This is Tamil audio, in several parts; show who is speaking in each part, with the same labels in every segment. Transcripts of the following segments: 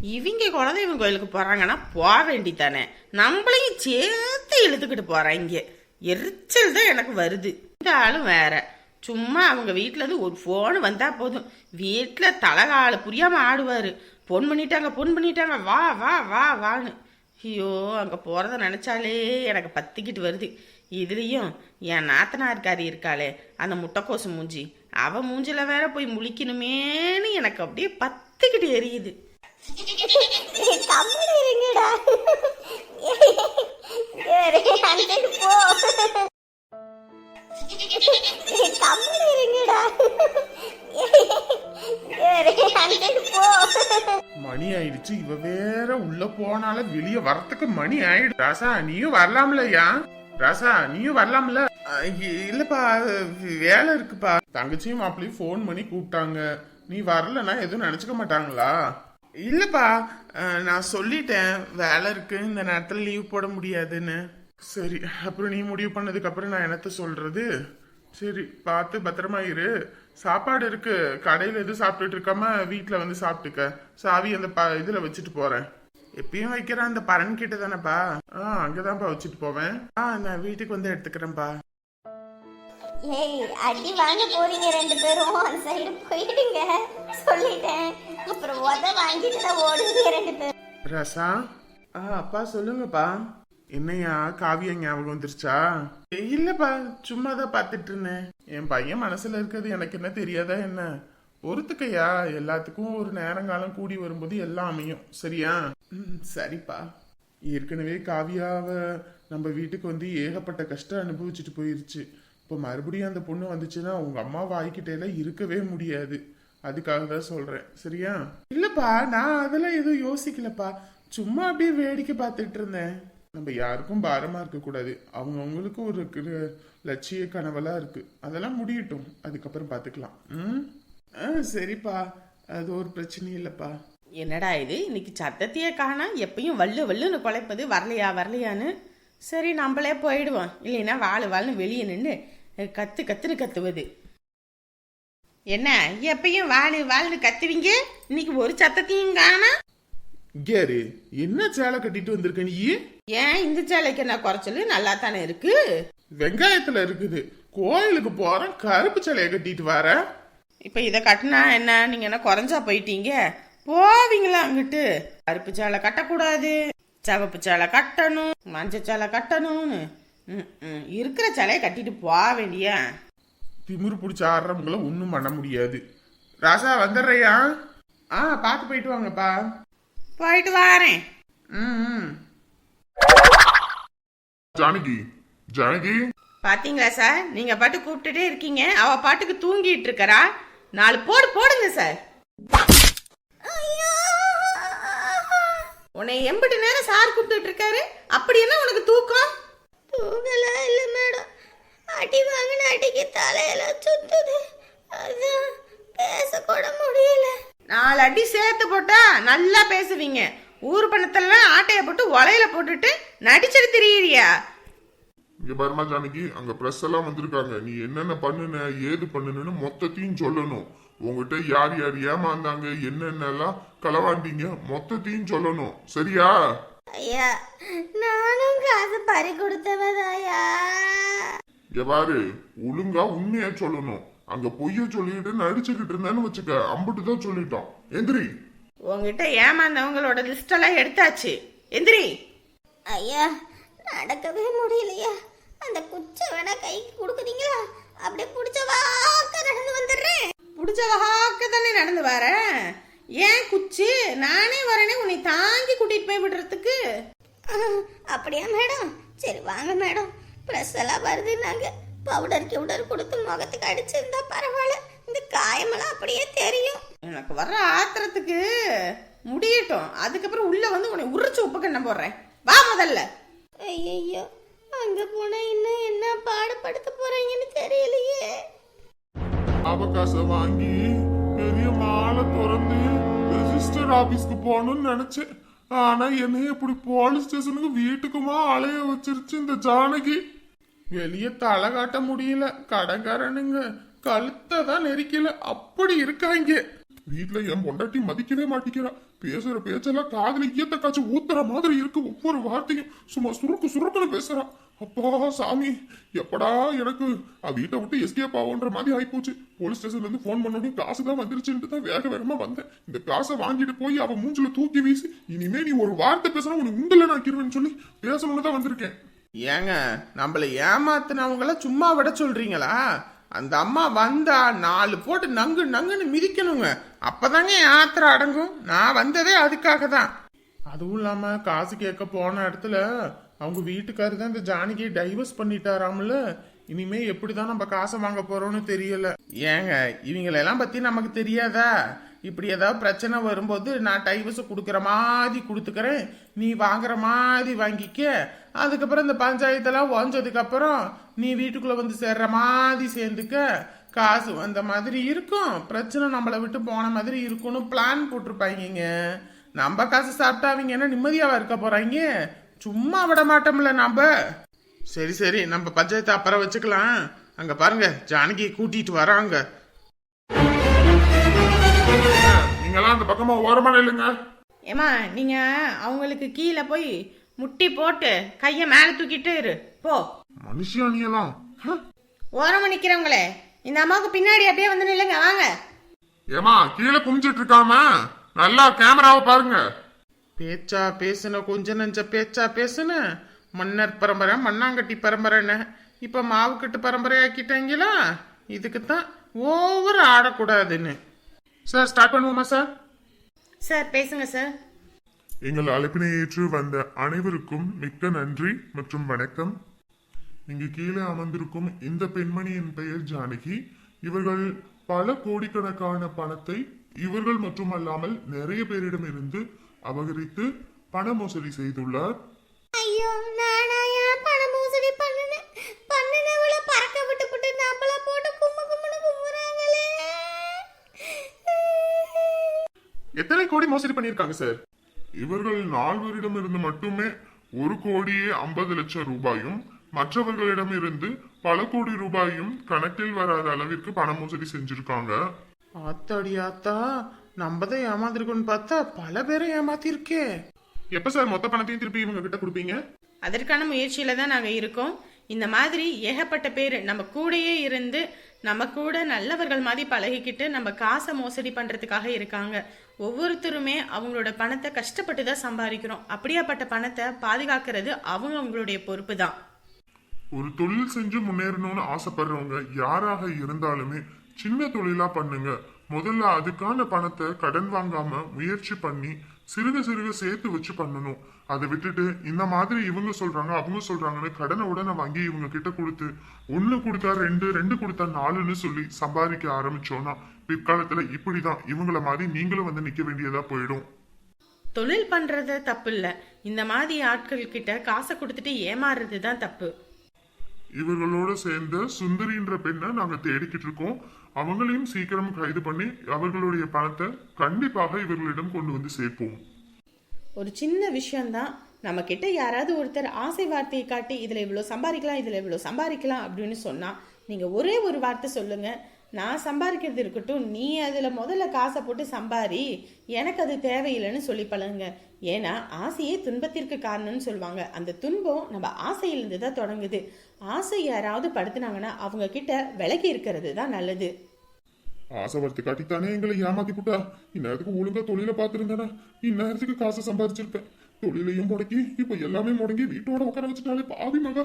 Speaker 1: இவங்க குலதெய்வம் கோயிலுக்கு போகிறாங்கன்னா போக வேண்டித்தானே நம்மளையும் சேர்த்து இழுத்துக்கிட்டு போகிறாங்க எரிச்சல் தான் எனக்கு வருது. இந்த ஆளும் வேற. சும்மா அவங்க வீட்டிலேருந்து இருந்து ஒரு ஃபோனு வந்தால் போதும். வீட்டில் தலகால புரியாமல் ஆடுவார். பொன் பண்ணிட்டாங்க பொன் பண்ணிட்டாங்க வா வா வா வான்னு. ஐயோ அங்கே போகிறத நினச்சாலே எனக்கு பத்திக்கிட்டு வருது. இதுலேயும் என் நாத்தனார்காரி இருக்காளே அந்த முட்டைக்கோசு மூஞ்சி. அவன் மூஞ்சில வேற போய் முழிக்கணுமேன்னு எனக்கு அப்படியே பத்துக்கிட்டு எரியுது.
Speaker 2: இருங்கடா. போ. இருங்கடா.
Speaker 3: மணி ஆயிடுச்சு. இவ வேற உள்ள போனால வெளிய வரத்துக்கு மணி ஆயிடு. ராசா நீயும் வரலாம்லயா ராசா நீயும் வரலாம்ல? இல்லப்பா வேலை இருக்குப்பா. தங்கச்சியும் மாப்பிளையும் ஃபோன் பண்ணி கூப்பிட்டாங்க. நீ வரலன்னா எதுவும் நினைச்சுக்க மாட்டாங்களா? இல்லப்பா நான் சொல்லிட்டேன் வேலை இருக்கு இந்த நேரத்தில் லீவ் போட முடியாதுன்னு. சரி அப்புறம் நீ முடிவு பண்ணதுக்கு அப்புறம் நான் என்னத்த சொல்றது? சரி பார்த்து பத்திரமா இரு. சாப்பாடு இருக்கு கடையில எதுவும் சாப்பிட்டுட்டு இருக்காம வீட்டில் வந்து சாப்பிட்டுக்க. சாவி அந்த ப இதில் வச்சுட்டு போறேன். எப்பயும் வைக்கிற அந்த பரன் கிட்ட தானேப்பா. ஆ அங்கதான்ப்பா வச்சுட்டு போவேன். ஆ நான் வீட்டுக்கு வந்து எடுத்துக்கிறேன்ப்பா.
Speaker 2: ஏய் அடி வாங்க போறீங்க ரெண்டு பேரும். அந்த சைடு போயிடுங்க. சொல்லிட்டேன். அப்புறம் உத வாங்கிட்டு தான் ரெண்டு பேர்
Speaker 3: ரசா? ஆ அப்பா சொல்லுங்கப்பா. என்னையா? காவியா ஞாபகம் வந்துருச்சா? இல்லப்பா சும்மா தான் பார்த்துட்டு இருந்தேன் என் பையன் மனசுல இருக்கிறது எனக்கு என்ன தெரியாதா என்ன? ஒருத்துக்கையா எல்லாத்துக்கும் ஒரு நேரங்காலம் கூடி வரும்போது எல்லாம் அமையும். சரியா? ம், சரிப்பா. ஏற்கனவே காவியாவை நம்ம வீட்டுக்கு வந்து ஏகப்பட்ட கஷ்டம் அனுபவிச்சுட்டு போயிருச்சு. இப்போ மறுபடியும் அந்த பொண்ணு வந்துச்சுன்னா உங்க அம்மா வாய்க்கிட்டேல இருக்கவே முடியாது. அதுக்காக தான் சொல்றேன். சரியா? இல்லப்பா நான் அதெல்லாம் எதுவும் யோசிக்கலப்பா. சும்மா அப்படியே வேடிக்கை பார்த்துட்டு இருந்தேன். நம்ம யாருக்கும் பாரமா இருக்க கூடாது. அவங்கவுங்களுக்கு ஒரு லட்சிய கனவெல்லாம் இருக்கு. அதெல்லாம் முடியட்டும். அதுக்கப்புறம் பார்த்துக்கலாம். ம்? ஆ சரிப்பா. அது ஒரு பிரச்சனையும் இல்லப்பா.
Speaker 1: என்னடா இது? இன்னைக்கு சத்தத்தையே காணா எப்பயும் வள்ளு வள்ளுன்னு குலைப்பது வரலையா வரலையான்னு. சரி நம்மளே போயிடுவோம். இல்லைன்னா வாழு வாழுன்னு வெளியே நின்று கத்து கத்துன்னு கத்துவது. என்ன எப்பயும் வாழு வாழுன்னு கத்துவீங்க? இன்னைக்கு ஒரு சத்தத்தையும் காணா?
Speaker 3: கேரு என்ன சேலை கட்டிட்டு வந்திருக்க நீ?
Speaker 1: ஏன் இந்த சேலைக்கு என்ன குறைச்சல் நல்லா தானே இருக்கு.
Speaker 3: வெங்காயத்துல இருக்குது. கோயிலுக்கு போறேன் கருப்பு சேலையை கட்டிட்டு வர.
Speaker 1: இப்போ இதை கட்டினா என்ன? நீங்க என்ன குறைஞ்சா போயிட்டீங்க? போவீங்களா அங்கிட்டு? கருப்பு சேலை கட்டக்கூடாது. சிவப்பு சேலை கட்டணும். மஞ்சள் சேலை கட்டணும்னு. இருக்கிற சேலையை கட்டிட்டு போக வேண்டிய
Speaker 3: திமிரு பிடிச்ச ஆடுறவங்கள ஒன்றும் பண்ண முடியாது. ராசா வந்துடுறியா? ஆ பார்த்து போயிட்டு வாங்கப்பா.
Speaker 1: போயிட்டு வாரேன்.
Speaker 3: ம்
Speaker 4: ஜானகி ஜானகி?
Speaker 1: பாத்தீங்களா சார்? நீங்க பாட்டு கூப்பிட்டுட்டே இருக்கீங்க. அவ பாட்டுக்கு தூங்கிட்டு இருக்கறா. நாலு போடு போடுங்க சார். உன்னை எம்பிட்டு நேரம் சார் கூப்பிட்டுட்டு இருக்காரு. அப்படி என்ன உனக்கு தூக்கம்?
Speaker 2: தூங்கலாம் இல்ல மேடம். அடி வாங்கின அடிக்கு தலையெல்லாம் சுத்துது. அதான் பேசக்கூட முடியல.
Speaker 1: நாலு அடி சேர்த்து போட்டா நல்லா பேசுவீங்க. ஊர் பணத்தெல்லாம் ஆட்டைய போட்டு உலையில போட்டுட்டு நடிச்சிட்டு திரியிறியா?
Speaker 4: இங்க பாருமா ஜானகி அங்க பிரஸ் எல்லாம் வந்திருக்காங்க. நீ என்னென்ன பண்ணுன ஏது பண்ணுனு மொத்தத்தையும் சொல்லணும். உங்ககிட்ட யார் யார் ஏமாந்தாங்க என்னென்னலாம் களவாண்டீங்க மொத்தத்தையும் சொல்லணும். சரியா?
Speaker 2: ஐயா நானும் காசு பறி கொடுத்தவதாயா
Speaker 4: இங்க பாரு ஒழுங்கா உண்மையா சொல்லணும். அங்க பொய்ய சொல்லிட்டு நடிச்சுக்கிட்டு இருந்தேன்னு வச்சுக்க அம்புட்டு தான் சொல்லிட்டோம். எந்திரி.
Speaker 1: உங்ககிட்ட ஏமாந்தவங்களோட லிஸ்ட் எல்லாம் எடுத்தாச்சு. எந்திரி.
Speaker 2: ஐயா நடக்கவே முடியலையா? அந்த குச்சை வேணா கைக்கு கொடுக்குறீங்களா? அப்படியே பிடிச்ச வாக்க நடந்து வந்துடுறேன்.
Speaker 1: பிடிச்ச வகாக்க தானே நடந்து வர? ஏன் குச்சி? நானே வரேனே உன்னை தாங்கி கூட்டிட்டு போய் விடுறதுக்கு.
Speaker 2: அப்படியா மேடம்? சரி வாங்க மேடம். ப்ரெஸ் எல்லாம் வருது நாங்க பவுடர் கிவுடர் கொடுத்து முகத்துக்கு அடிச்சிருந்தா பரவாயில்ல. இந்த காயமெல்லாம் அப்படியே தெரியும்.
Speaker 1: எனக்கு வர்ற ஆத்திரத்துக்கு முடியட்டும். அதுக்கப்புறம் உள்ள வந்து உன்னை உரிச்சு உப்பு கண்ண போடுறேன். வா முதல்ல.
Speaker 2: ஐயோ அங்க போனா இன்னும் என்ன பாடுபடுத்த போறீங்கன்னு தெரியலையே.
Speaker 4: அவகாசம் வாங்கி பெரிய மாலை திறந்து ரெஜிஸ்டர் ஆபீஸ்க்கு போகணும்னு நினைச்சேன். ஆனா என்னைய இப்படி போலீஸ் ஸ்டேஷனுக்கு வீட்டுக்குமா அலைய வச்சிருச்சு இந்த ஜானகி.
Speaker 3: வெளியே தலை காட்ட முடியல. கடைக்காரனுங்க கழுத்தை தான் நெரிக்கல. அப்படி இருக்காங்க.
Speaker 4: வீட்டுல என் பொண்டாட்டி மதிக்கவே மாட்டேங்கிறா. பேசுற பேச்செல்லாம் காதுல ஈயத்த காய்ச்சி ஊத்துற மாதிரி இருக்கு. ஒவ்வொரு வார்த்தையும் சும்மா சுருக்கு சுருக்குன்னு பேசுறா. அப்பா சாமி எப்படா எனக்கு? வீட்டை விட்டு எஸ்கேப் ஆகுன்ற மாதிரி ஆயிப்போச்சு. போலீஸ் ஸ்டேஷன்ல இருந்து ஃபோன் பண்ணோடனே காசு தான் வந்துருச்சுன்ட்டு தான் வேக வேகமா வந்தேன். இந்த காசை வாங்கிட்டு போய் அவ மூஞ்சில தூக்கி வீசி இனிமே நீ ஒரு வார்த்தை பேசினா உனக்கு உண்டல நாக்கிருவேன்னு சொல்லி பேசணும்னு தான் வந்திருக்கேன்.
Speaker 3: ஏங்க நம்மள ஏமாத்தினவங்கள சும்மா விட சொல்றீங்களா? அந்த அம்மா வந்தா நாலு போட்டு நங்கு நங்குன்னு மிதிக்கணுங்க. அப்பதாங்க ஆத்திரம் அடங்கும். நான் வந்ததே அதுக்காக தான் அதுவும் இல்லாம காசு கேட்க போன இடத்துல அவங்க வீட்டுக்காரர் தான் இந்த ஜானகியை டைவர்ஸ் பண்ணிட்டாராம்ல இனிமே எப்படிதான் நம்ம காசை வாங்க போறோம்னு தெரியல. ஏங்க இவங்களெல்லாம் பத்தி நமக்கு தெரியாதா? இப்படி ஏதாவது பிரச்சனை வரும்போது நான் டைவர்ஸ் கொடுக்குற மாதிரி கொடுத்துக்கிறேன். நீ வாங்குற மாதிரி வாங்கிக்க. அதுக்கப்புறம் இந்த பஞ்சாயத்தெல்லாம் ஓஞ்சதுக்கு நீ வீட்டுக்குள்ளே வந்து சேர்ற மாதிரி சேர்ந்துக்க. காசு வந்த மாதிரி இருக்கும். பிரச்சனை நம்மளை விட்டு போன மாதிரி இருக்கும்னு பிளான் போட்டிருப்பாங்க நம்ம காசு சாப்பிட்டா அவங்க என்ன நிம்மதியாக இருக்க போகிறாங்க சும்மா விட மாட்டோம்ல நம்ம சரி சரி நம்ம பஞ்சாயத்து அப்புறம் வச்சுக்கலாம். அங்க பாருங்க ஜானகி கூட்டிட்டு வராங்க.
Speaker 4: நீங்கெல்லாம் அந்த பக்கமா ஓரமா நில்லுங்க.
Speaker 1: ஏமா நீங்க அவங்களுக்கு கீழே போய் முட்டி போட்டு கையை மேலே தூக்கிட்டு இரு. போ.
Speaker 4: மனுஷியா நீ எல்லாம்?
Speaker 1: ஓரமா நிக்கிறவங்களே இந்த அம்மாவுக்கு பின்னாடி அப்படியே வந்து நில்லுங்க வாங்க.
Speaker 4: ஏமா கீழே குமிஞ்சிட்டு இருக்காம நல்லா கேமராவை பாருங்க.
Speaker 3: பேச்சா பேசுன கொஞ்ச நஞ்ச பேச்சா பேசுன. மன்னர் பரம்பரை மண்ணாங்கட்டி பரம்பரைன்னு இப்ப மாவுக்கட்டு பரம்பரை ஆக்கிட்டாங்களா இதுக்கு தான் ஓவர் ஆடக்கூடாதுன்னு. சார் ஸ்டார்ட் பண்ணுவோமா சார்?
Speaker 1: சார் பேசுங்க சார்.
Speaker 4: எங்கள் அழைப்பினை ஏற்று வந்த அனைவருக்கும் மிக்க நன்றி மற்றும் வணக்கம். இங்கு கீழே அமர்ந்திருக்கும் இந்த பெண்மணியின் பெயர் ஜானகி. இவர்கள் பல கோடிக்கணக்கான பணத்தை இவர்கள் மட்டுமல்லாமல் நிறைய பேரிடமிருந்து அபகரித்து பண மோசடி செய்துள்ளார்.
Speaker 2: ஐயோ நானா பண மோசடி பண்ணுனேன் பண்ணுனவள பறக்க விட்டு விட்டு நம்மள போட்டு கும்மு கும்முன்னு கும்புறாங்களே
Speaker 3: எத்தனை கோடி மோசடி பண்ணியிருக்காங்க சார்?
Speaker 4: இவர்கள் நால்வரிடமிருந்து மட்டுமே ஒரு கோடியே ஐம்பது லட்சம் ரூபாயும் மற்றவர்களிடமிருந்து பல கோடி ரூபாயும் கணக்கில் வராத அளவிற்கு பண மோசடி செஞ்சிருக்காங்க.
Speaker 3: ஆத்தாடி ஆத்தா நம்ம தான் ஏமாந்துருக்கோம்னு பார்த்தா பல பேரை ஏமாத்திருக்கே. எப்ப சார் மொத்த பணத்தையும் திருப்பி இவங்க கிட்ட கொடுப்பீங்க?
Speaker 1: அதற்கான முயற்சியில தான் நாங்கள் இருக்கோம். இந்த மாதிரி ஏகப்பட்ட பேர் நம்ம கூடயே இருந்து நம்ம கூட நல்லவர்கள் மாதிரி பழகிக்கிட்டு நம்ம காசை மோசடி பண்றதுக்காக இருக்காங்க. ஒவ்வொருத்தருமே அவங்களோட பணத்தை கஷ்டப்பட்டு தான் சம்பாதிக்கிறோம். அப்படியாப்பட்ட பணத்தை பாதுகாக்கிறது அவங்க அவங்களுடைய பொறுப்பு தான்.
Speaker 4: ஒரு தொழில் செஞ்சு முன்னேறணும்னு ஆசைப்படுறவங்க யாராக இருந்தாலுமே சின்ன தொழிலா பண்ணுங்க. முதல்ல அதுக்கான பணத்தை கடன் வாங்காம முயற்சி பண்ணி சிறுக சிறுக சேர்த்து வச்சு பண்ணணும். அதை விட்டுட்டு இந்த மாதிரி இவங்க சொல்றாங்க அவங்க சொல்றாங்கன்னு கடனை உடனே வாங்கி இவங்க கிட்ட கொடுத்து ஒண்ணு கொடுத்தா ரெண்டு ரெண்டு கொடுத்தா நாலுன்னு சொல்லி சம்பாதிக்க ஆரம்பிச்சோம்னா பிற்காலத்துல இப்படிதான் இவங்கள மாதிரி நீங்களும் வந்து நிக்க வேண்டியதா போயிடும்.
Speaker 1: தொழில் பண்றது தப்பு இல்ல இந்த மாதிரி ஆட்கள் கிட்ட காசை கொடுத்துட்டு ஏமாறுறது தான் தப்பு.
Speaker 4: இவர்களோட சேர்ந்த சுந்தரின்ற பெண்ணை நாங்க தேடிக்கிட்டு இருக்கோம். அவங்களையும் சீக்கிரம் கைது பண்ணி அவர்களுடைய பணத்தை கண்டிப்பாக இவர்களிடம் கொண்டு வந்து சேர்ப்போம்.
Speaker 1: ஒரு சின்ன விஷயம்தான். நம்ம கிட்ட யாராவது ஒருத்தர் ஆசை வார்த்தையை காட்டி இதுல இவ்வளவு சம்பாதிக்கலாம் இதுல இவ்வளவு சம்பாதிக்கலாம் அப்படின்னு சொன்னா நீங்க ஒரே ஒரு வார்த்தை சொல்லுங்க. நான் சம்பாதிக்கிறது இருக்கட்டும் நீ அதில் முதல்ல காசை போட்டு சம்பாரி எனக்கு அது தேவையில்லைன்னு சொல்லி பழகுங்க. ஏன்னா ஆசையே துன்பத்திற்கு காரணம்னு சொல்லுவாங்க. அந்த துன்பம் நம்ம ஆசையிலிருந்து தான் தொடங்குது. ஆசை யாராவது படுத்துனாங்கன்னா அவங்க கிட்ட விலகி இருக்கிறது தான் நல்லது.
Speaker 4: ஆசைவர்த்தி காட்டித்தானே எங்களை ஏமாத்தி போட்டா இந்நேரத்துக்கு ஒழுங்கா தொழில பார்த்திருந்தேனா? இந்நேரத்துக்கு காசை சம்பாதிச்சிருப்பேன். தொழிலையும் முடக்கி இப்ப எல்லாமே முடங்கி வீட்டோட உட்கார வச்சுட்டாலே பாவி மகா.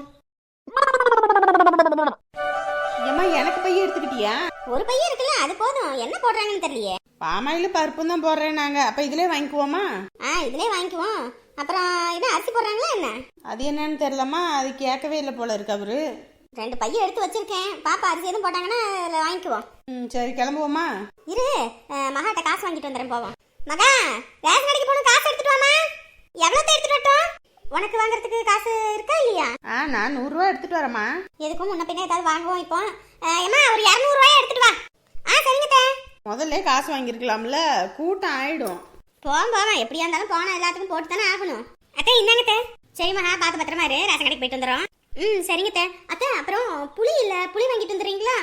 Speaker 1: ஏம்மா எனக்கு பைய எடுத்துக்கிட்டியா?
Speaker 2: ஒரு பையன் இருக்குல்ல அது போதும். என்ன போடுறாங்கன்னு தெரியலையே.
Speaker 1: பாமாயில் பருப்பும் தான் போடுறேன் நாங்க அப்ப இதுலயே வாங்கிக்குவோமா?
Speaker 2: ஆ இதுலயே வாங்கிக்குவோம். அப்புறம் என்ன அரிசி போடுறாங்களா என்ன?
Speaker 1: அது என்னன்னு தெரியலம்மா. அது கேட்கவே இல்லை போல இருக்கு அவரு.
Speaker 2: ரெண்டு பையன் எடுத்து வச்சிருக்கேன். பாப்பா அரிசி எதுவும் போட்டாங்கன்னா அதில் வாங்கிக்குவோம்.
Speaker 1: ம் சரி கிளம்புவோமா?
Speaker 2: இரு மகாட்ட காசு வாங்கிட்டு வந்துடுறேன் போவோம். மகா ரேஷன் கடைக்கு போகணும் காசு எடுத்துட்டு வாமா எவ்வளோ எடுத்துட்டு வரட்டும்? உனக்கு வாங்குறதுக்கு காசு இருக்கா இல்லையா?
Speaker 1: ஆ நான் நூறுரூவா எடுத்துட்டு வரேம்மா.
Speaker 2: எதுக்கும் முன்ன பின்ன ஏதாவது வாங்குவோம் இப்போ. ஏம்மா ஒரு இரநூறுவாயா எடுத்துட்டு வா. ஆ சரிங்க தே.
Speaker 1: முதல்ல காசு வாங்கியிருக்கலாம்ல கூட்டம் ஆயிடும்.
Speaker 2: போவோம் போவோம். எப்படியா இருந்தாலும் போனால் எல்லாத்துக்கும் போட்டு தானே ஆகணும். அத்தை இந்தாங்க தே. சரி மகா பார்த்து பத்திரமா இரு. ரேஷன் கடைக்கு போயிட்டு வந்துடுறோம். ம் சரிங்க தே அத்தை அப்புறம் புளி இல்லை புளி வாங்கிட்டு வந்துடுறீங்களா?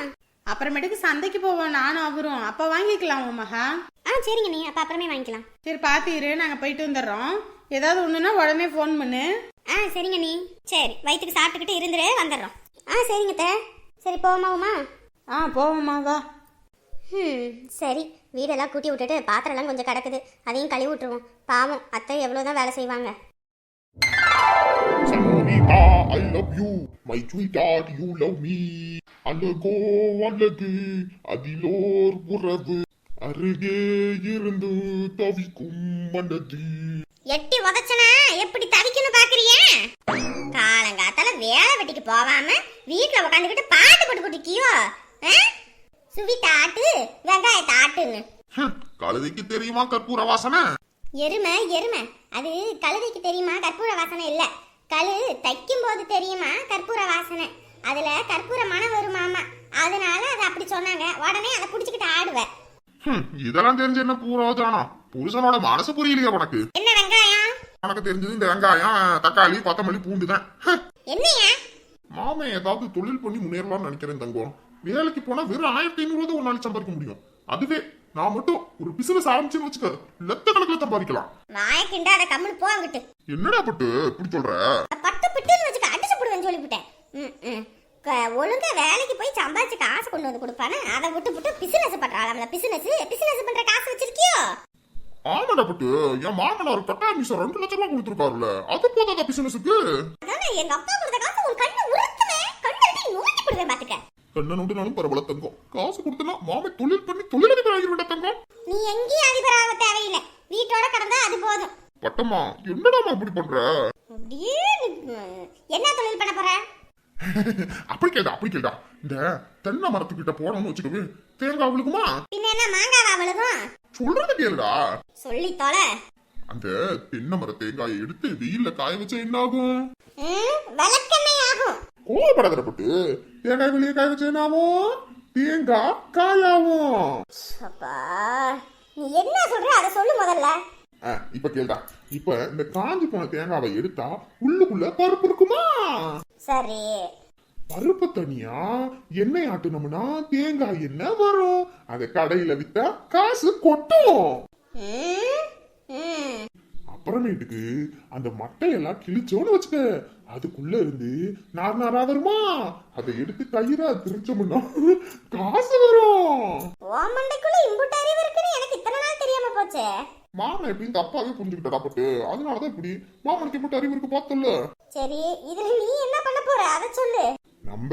Speaker 1: அப்புறமேட்டுக்கு சந்தைக்கு போவோம் நானும் அவரும். அப்ப வாங்கிக்கலாம் உன் மகா.
Speaker 2: ஆ சரிங்க நீ அப்ப அப்புறமே வாங்கிக்கலாம்.
Speaker 1: சரி பாத்தீரு நாங்க போயிட்டு வந்துடுறோம். ஏதாவது ஒண்ணுன்னா உடனே ஃபோன் பண்ணு.
Speaker 2: ஆ சரிங்க நீ சரி வயிற்றுக்கு சாப்பிட்டுக்கிட்டு இருந்துரு வந்துடுறோம். ஆ சரிங்க தே சரி போமாவுமா
Speaker 1: ஆ போவோம்மா வா.
Speaker 2: ம் சரி. வீடெல்லாம் கூட்டி விட்டுட்டு பாத்திரம்லாம் கொஞ்சம் கிடக்குது. அதையும் கழுவி விட்டுருவோம். பாவம் அத்தை எவ்வளோதான் வேலை செய்வாங்க.
Speaker 4: சனோனிதா I love you my sweet you love me அழகோ அழகு அதிலோர் உறவு. அருகே இருந்து தவிக்கும் மனது.
Speaker 2: எட்டி உதச்சனா? எப்படி தவிக்கணும் பாக்குறிய? காலங்காத்தால வேலை வெட்டிக்கு போகாம வீட்டுல உட்காந்துக்கிட்டு பாட்டு போட்டு போட்டுக்கியோ சுவிட்ட ஆட்டு வெங்காயத்தை ஆட்டுன்னு
Speaker 4: ஹம், கழுதைக்கு தெரியுமா கற்பூர வாசனை
Speaker 2: எருமை எருமை. அது கழுதைக்கு தெரியுமா? கற்பூர வாசனை இல்ல. கழு தைக்கும் போது தெரியுமா? கற்பூர வாசனை. அதுல கற்பூர மனம் வருமாமா அதனால அதை அப்படி சொன்னாங்க. உடனே அதை புடிச்சுக்கிட்டு ஆடுவேன்.
Speaker 4: ஹம், இதெல்லாம் தெரிஞ்ச என்ன பூரோஜானா புருஷனோட மனசு புரியலையா உனக்கு.
Speaker 2: என்ன வெங்காயம்?
Speaker 4: உனக்கு தெரிஞ்சது இந்த வெங்காயம் தக்காளி கொத்தமல்லி பூண்டு தான்.
Speaker 2: என்னையா?
Speaker 4: மாமன் ஏதாவது தொழில் பண்ணி முன்னேறலாம்னு நினைக்கிறேன் தங்கம். வேலைக்கு போனா வெறும் ஆயிரத்தி ஐநூறு தான் ஒரு நாளைக்கு சம்பாதிக்க முடியும். அதுவே நான் மட்டும் ஒரு பிசினஸ் ஆரம்பிச்சுன்னு வச்சுக்க லட்ச கணக்கில் சம்பாதிக்கலாம்.
Speaker 2: வாய கிண்டாத கம்முனு போங்கிட்டு
Speaker 4: என்னடா பட்டு இப்படி சொல்ற?
Speaker 2: பட்டு பிட்டுன்னு வச்சுக்க அடிச்சு போடுவேன்னு சொல்லிவிட்டேன். ஒழுங்கா வேலைக்கு போய் சம்பாதிச்சு காசு கொண்டு வந்து கொடுப்பானே. அதை விட்டு விட்டு பிசினஸ் பண்றாளாம்ல பிசினஸ் பிசினஸ் பண்ற காசு வச்சிருக்கியோ?
Speaker 4: ஆமாடா பட்டு. என் மாமனார் கட்டா மிஷம் ரெண்டு லட்சம் ரூபாய் கொடுத்துருக்காருல்ல. அது போதாதா பிசினஸுக்கு
Speaker 2: அதானே எங்க அப்பா கொடுத்த காசு உன் கண்ணு உறுத்துவேன் கண்ணு நோக்கி போடுவேன் பாத்துக்க.
Speaker 4: கண்ண நோண்டுனாலும் பரவாயில்ல தங்கம். காசு கொடுத்தனா மாமன் தொழில் பண்ணி தொழிலதிபர் ஆகிருவிட தங்கம்.
Speaker 2: நீ எங்கேயும் அதிபராக தேவையில்லை. வீட்டோட கடந்தா அது போதும்.
Speaker 4: பட்டம்மா என்னடாமா இப்படி பண்ற.
Speaker 2: என்ன தொழில் பண்ண போற?
Speaker 4: அப்படி கேட்டா அப்படி கேட்டா இந்த தென்னை மரத்துக்கிட்ட போனோம்னு வச்சுக்கவே தேங்காய் விழுகுமா?
Speaker 2: பின்ன என்ன மாங்காவா அவளுக்கும்
Speaker 4: சொல்றது கேளுடா.
Speaker 2: சொல்லி தொலை.
Speaker 4: அந்த தென்னை மர தேங்காயை எடுத்து வெயில்ல காய வச்சா என்ன ஆகும்
Speaker 2: விளக்கெண்ணெய் ஆகும்.
Speaker 4: கோவப்படாதப்பட்டு தேங்காய் வெளியே காய வச்சா என்ன ஆகும் தேங்காய் காயாகும்
Speaker 2: அப்பா நீ என்ன சொல்ற? அதை சொல்லு முதல்ல.
Speaker 4: இப்ப கேளுடா. இப்ப இந்த காஞ்சி போன தேங்காவை எடுத்தா உள்ளுக்குள்ள பருப்பு இருக்குமா?
Speaker 2: சரி.
Speaker 4: பருப்பு தனியா? எண்ணெய் ஆட்டுனோம்னா தேங்காய் எண்ணெய் வரும். அதை கடையில வித்தா காசு கொட்டும். அப்புறமேட்டுக்கு அந்த மட்டையெல்லாம் கிழிச்சோன்னு வச்சுக்க. அதுக்குள்ள இருந்து நார் நாரா வருமா? அதை எடுத்து கயிறா திரிச்சோம்னா காசு வரும்.
Speaker 2: உன் மண்டைக்குள்ள இம்புட்டு அறிவு இருக்குன்னு எனக்கு இத்தனை நாள் தெரியாம போச்சே.
Speaker 4: மாமன் எப்படின்னு தப்பாவே புரிஞ்சுக்கிட்டா பட்டு அதனாலதான் இப்படி மாமனுக்கு மட்டும் அறிவு இருக்கு பார்த்தல
Speaker 2: சரி இதுல நீ என்ன பண்ண போற? அதை சொல்லு.
Speaker 4: நம்ம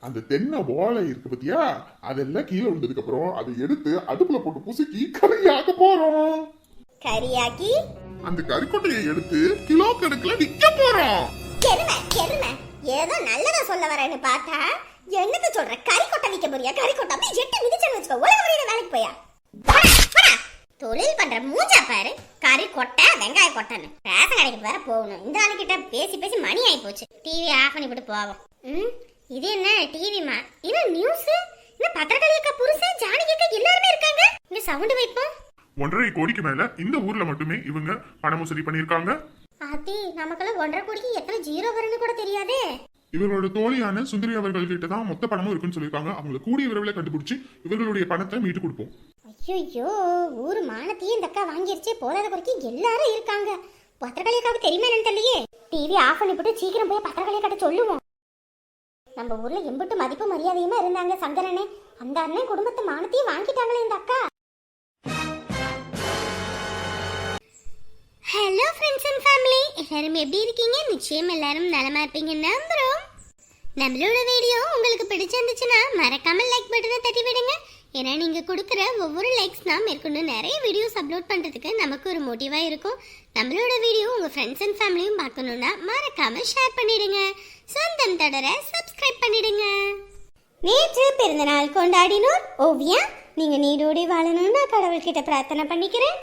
Speaker 4: அந்த தென்னை ஓலை இருக்கு பத்தியா? அதெல்லாம் கீழே விழுந்ததுக்கு அப்புறம் அதை எடுத்து அடுப்புல போட்டு புசுக்கி கறியாக்க போறோம்.
Speaker 2: கரியாக்கி
Speaker 4: அந்த கறிக்கொட்டையை எடுத்து கிலோ கணக்குல விற்க போறோம்.
Speaker 2: கெருமை கெருமை. ஏதோ நல்லதா சொல்ல வரேன்னு பார்த்தா என்னது சொல்ற? கறி கொட்டை விற்க போறியா? கறி கொட்டை அப்படி எட்டு மிதிச்சேன்னு வச்சுக்கோ. உலக வரையில வேலைக்கு போயா? தொழில் பண்ற மூஞ்சா பாரு. கறி கொட்டை வெங்காய கொட்டைன்னு. ரேஷன் கடைக்கு வேற போகணும். இந்த ஆளுகிட்ட பேசி பேசி மணி ஆகி போச்சு. டிவி ஆஃப் பண்ணிவிட்டு போவோம். ம்? இது என்ன டிவிமா இது நியூஸ் என்ன பத்திரக்காளியக்கா புருஷன் ஜானகிக்கா எல்லாருமே இருக்காங்க? இந்த சவுண்ட் வைப்போம்.
Speaker 4: ஒன்றரை கோடிக்கு மேல இந்த ஊர்ல மட்டுமே இவங்க பண மோசடி பண்ணிருக்காங்க
Speaker 2: ஆத்தி நமக்கெல்லாம் ஒன்றரை கோடிக்கு எத்தனை ஜீரோ வரும்னு கூட தெரியாதே.
Speaker 4: இவர்களோட தோழியான சுந்தரி அவர்கள் கிட்ட தான் மொத்த பணமும் இருக்குன்னு சொல்லியிருக்காங்க. அவங்களை கூடிய விரைவில் கண்டுபிடிச்சு இவர்களுடைய பணத்தை மீட்டு கொடுப்போம்.
Speaker 2: ஐயோ ஊர் மானத்தையும் இந்த அக்கா வாங்கிருச்சே. போதாத குறைக்கு எல்லாரும் இருக்காங்க. பத்திரக்காளியக்காவுக்கு தெரியுமா என்னன்னு தெரியலையே. டிவி ஆஃப் பண்ணிவிட்டு சீக்கிரம் போய் பத்திரக்காளியக்காட்ட சொல்லுவோம். நம்ம ஊர்ல எம்பிட்டு மதிப்பு மரியாதையுமா இருந்தாங்க சங்கரனே. அந்த அண்ணன் குடும்பத்து மானத்தையும் வாங்கிட்டாங்களே இந்த அக்கா. ஹலோ ஃப்ரெண்ட்ஸ் அண்ட் ஃபேமிலி எல்லாரும் எப்படி இருக்கீங்க? நிச்சயம் எல்லாரும் நலமா இருப்பீங்க நம்புறோம். நம்மளோட வீடியோ உங்களுக்கு பிடிச்சிருந்துச்சுன்னா மறக்காம லைக் பட்டனை தட்டி விடுங்க. ஏன்னா நீங்க கொடுக்குற ஒவ்வொரு லைக்ஸ் தான் மேற்கொண்டு நிறைய வீடியோஸ் அப்லோட் பண்றதுக்கு நமக்கு ஒரு மோட்டிவா இருக்கும். நம்மளோட வீடியோ உங்க ஃப்ரெண்ட்ஸ் அண்ட் ஃபேமிலியும் பார்க்கணும்னா மறக்காம ஷேர் பண்ணிடுங்க. சொந்தம் தொடர சப்ஸ்கிரைப் பண்ணிடுங்க. நேற்று பிறந்தநாள் கொண்டாடினோர் ஓவியா நீங்க நீடோடி வாழணும்னு கடவுள்கிட்ட பிரார்த்தனை பண்ணிக்கிறேன்.